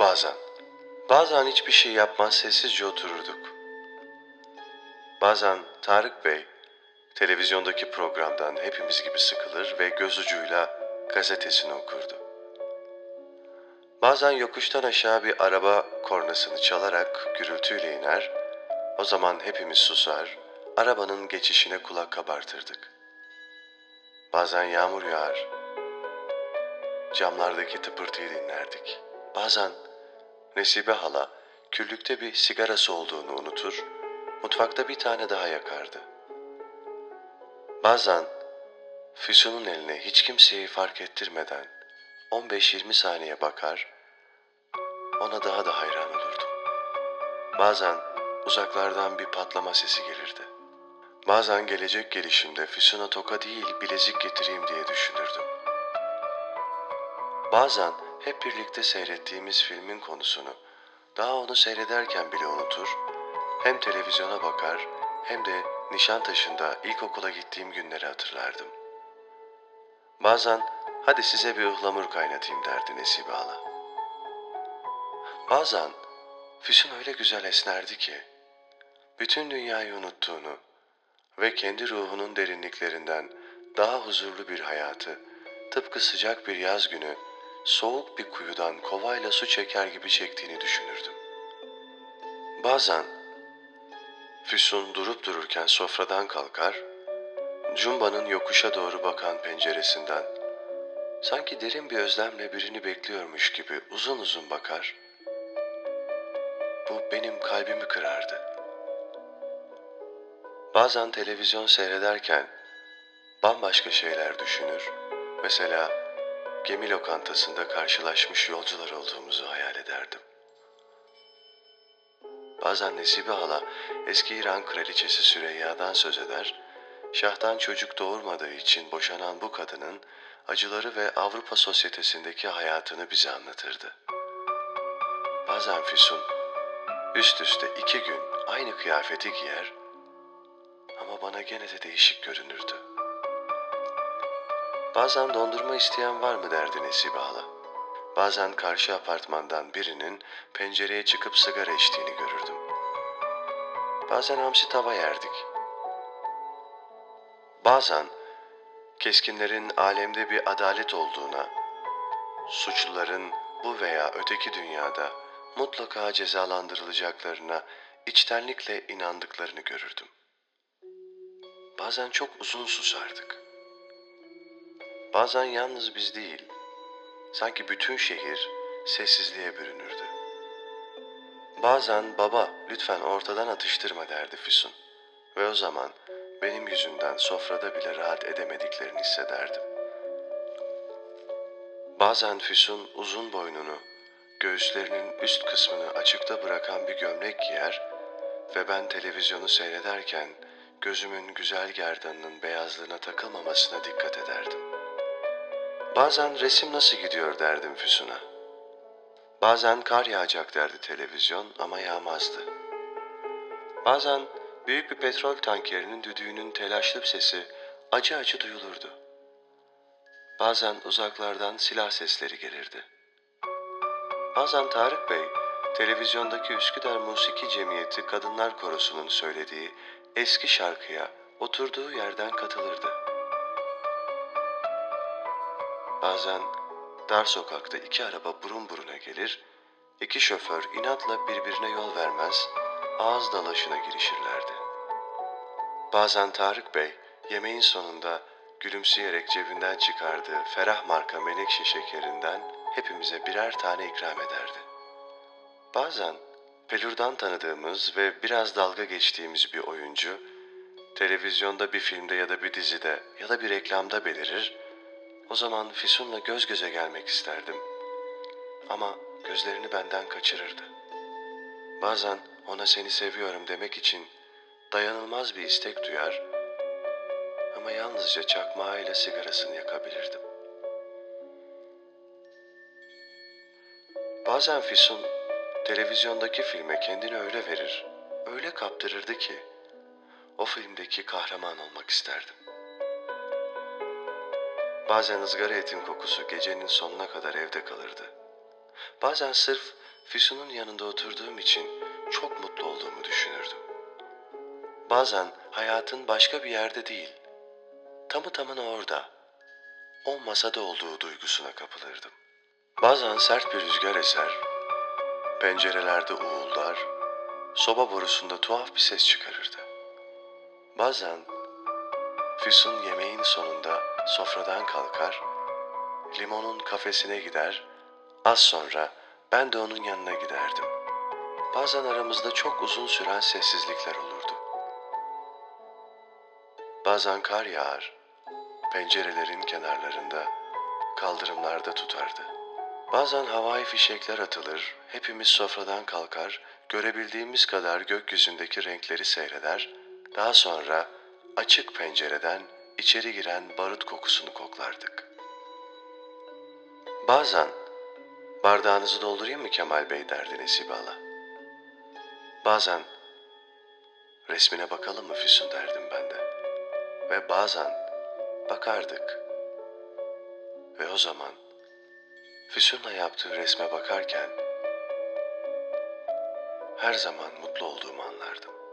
Bazen. Bazen hiçbir şey yapmaz sessizce otururduk. Bazen Tarık Bey televizyondaki programdan hepimiz gibi sıkılır ve göz ucuyla gazetesini okurdu. Bazen yokuştan aşağı bir araba kornasını çalarak gürültüyle iner, o zaman hepimiz susar, arabanın geçişine kulak kabartırdık. Bazen yağmur yağar, camlardaki tıpırtıyı dinlerdik. Bazen Nesibe hala küllükte bir sigarası olduğunu unutur, mutfakta bir tane daha yakardı. Bazen Füsun'un eline hiç kimseyi fark ettirmeden 15-20 saniye bakar, ona daha da hayran olurdum. Bazen uzaklardan bir patlama sesi gelirdi. Bazen gelecek gelişimde Füsun'a toka değil bilezik getireyim diye düşünürdüm. Bazen hep birlikte seyrettiğimiz filmin konusunu daha onu seyrederken bile unutur, hem televizyona bakar hem de Nişantaşı'nda ilkokula gittiğim günleri hatırlardım. Bazen hadi size bir ıhlamur kaynatayım derdi Nesibe hala. Bazen Füsun öyle güzel esnerdi ki bütün dünyayı unuttuğunu ve kendi ruhunun derinliklerinden daha huzurlu bir hayatı tıpkı sıcak bir yaz günü soğuk bir kuyudan kovayla su çeker gibi çektiğini düşünürdüm. Bazen Füsun durup dururken sofradan kalkar, Cumba'nın yokuşa doğru bakan penceresinden sanki derin bir özlemle birini bekliyormuş gibi uzun uzun bakar. Bu benim kalbimi kırardı. Bazen televizyon seyrederken bambaşka şeyler düşünür. Mesela gemi lokantasında karşılaşmış yolcular olduğumuzu hayal ederdim. Bazen Nesibe hala eski İran kraliçesi Süreyya'dan söz eder, şahtan çocuk doğurmadığı için boşanan bu kadının acıları ve Avrupa sosyetesindeki hayatını bize anlatırdı. Bazen Füsun üst üste iki gün aynı kıyafeti giyer ama bana gene de değişik görünürdü. Bazen dondurma isteyen var mı derdi Nesibe. Bazen karşı apartmandan birinin pencereye çıkıp sigara içtiğini görürdüm. Bazen hamsi tava yerdik. Bazen keskinlerin alemde bir adalet olduğuna, suçluların bu veya öteki dünyada mutlaka cezalandırılacaklarına içtenlikle inandıklarını görürdüm. Bazen çok uzun susardık. Bazen yalnız biz değil, sanki bütün şehir sessizliğe bürünürdü. Bazen baba lütfen ortadan atıştırma derdi Füsun. Ve o zaman benim yüzümden sofrada bile rahat edemediklerini hissederdim. Bazen Füsun uzun boynunu, göğüslerinin üst kısmını açıkta bırakan bir gömlek giyer ve ben televizyonu seyrederken gözümün güzel gerdanının beyazlığına takılmamasına dikkat ederdim. Bazen resim nasıl gidiyor derdim Füsun'a. Bazen kar yağacak derdi televizyon ama yağmazdı. Bazen büyük bir petrol tankerinin düdüğünün telaşlı sesi acı acı duyulurdu. Bazen uzaklardan silah sesleri gelirdi. Bazen Tarık Bey, televizyondaki Üsküdar Musiki Cemiyeti Kadınlar Korosu'nun söylediği eski şarkıya oturduğu yerden katılırdı. Bazen dar sokakta iki araba burun buruna gelir, iki şoför inatla birbirine yol vermez, ağız dalaşına girişirlerdi. Bazen Tarık Bey yemeğin sonunda gülümseyerek cebinden çıkardığı ferah marka menekşe şekerinden hepimize birer tane ikram ederdi. Bazen Pelur'dan tanıdığımız ve biraz dalga geçtiğimiz bir oyuncu, televizyonda bir filmde ya da bir dizide ya da bir reklamda belirir, o zaman Füsun'la göz göze gelmek isterdim. Ama gözlerini benden kaçırırdı. Bazen ona seni seviyorum demek için dayanılmaz bir istek duyar ama yalnızca çakmağıyla sigarasını yakabilirdim. Bazen Füsun televizyondaki filme kendini öyle verir, öyle kaptırırdı ki o filmdeki kahraman olmak isterdim. Bazen ızgara etin kokusu gecenin sonuna kadar evde kalırdı. Bazen sırf Füsun'un yanında oturduğum için çok mutlu olduğumu düşünürdüm. Bazen hayatın başka bir yerde değil, tamı tamına orada, o masada olduğu duygusuna kapılırdım. Bazen sert bir rüzgar eser, pencerelerde uğuldar, soba borusunda tuhaf bir ses çıkarırdı. Bazen Füsun yemeğin sonunda sofradan kalkar, limonun kafesine gider, az sonra ben de onun yanına giderdim. Bazen aramızda çok uzun süren sessizlikler olurdu. Bazen kar yağar, pencerelerin kenarlarında, kaldırımlarda tutardı. Bazen havai fişekler atılır, hepimiz sofradan kalkar, görebildiğimiz kadar gökyüzündeki renkleri seyreder, daha sonra açık pencereden içeri giren barut kokusunu koklardık. Bazen bardağınızı doldurayım mı Kemal Bey derdi Nesibe Hala. Bazen resmine bakalım mı Füsun derdim ben de. Ve bazen bakardık. Ve o zaman Füsun'la yaptığı resme bakarken her zaman mutlu olduğumu anlardım.